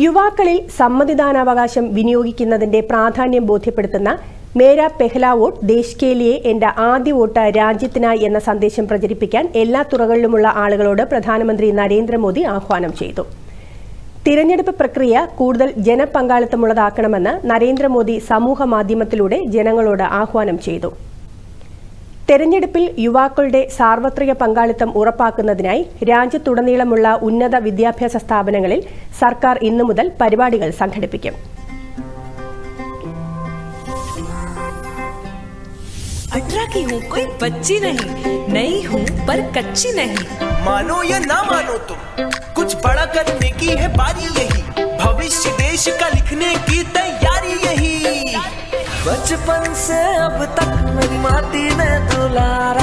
യുവാക്കളിൽ സമ്മതിദാനാവകാശം വിനിയോഗിക്കുന്നതിന്റെ പ്രാധാന്യം ബോധ്യപ്പെടുത്തുന്ന മേരാ പെഹ്ല വോട്ട് ദേശ് കെ എന്റെ ആദ്യ വോട്ട് രാജ്യത്തിനായി എന്ന സന്ദേശം പ്രചരിപ്പിക്കാൻ എല്ലാ തുറകളിലുമുള്ള ആളുകളോട് പ്രധാനമന്ത്രി നരേന്ദ്രമോദി ആഹ്വാനം ചെയ്തു. തിരഞ്ഞെടുപ്പ് പ്രക്രിയ കൂടുതൽ ജനപങ്കാളിത്തമുള്ളതാക്കണമെന്ന് നരേന്ദ്രമോദി സമൂഹ മാധ്യമത്തിലൂടെ ജനങ്ങളോട് ആഹ്വാനം ചെയ്തു. തെരഞ്ഞെടുപ്പിൽ യുവാക്കളുടെ സാർവത്രിക പങ്കാളിത്തം ഉറപ്പാക്കുന്നതിനായി രാജ്യത്തുടനീളമുള്ള ഉന്നത വിദ്യാഭ്യാസ സ്ഥാപനങ്ങളിൽ സർക്കാർ ഇന്നു മുതൽ പരിപാടികൾ സംഘടിപ്പിക്കും अठारह की हूँ कोई बच्ची नहीं नई हूँ पर कच्ची नहीं मानो या ना मानो तुम कुछ बड़ा करने की है बारी यही भविष्य देश का लिखने की तैयारी यही बचपन से अब तक मेरी माटी La.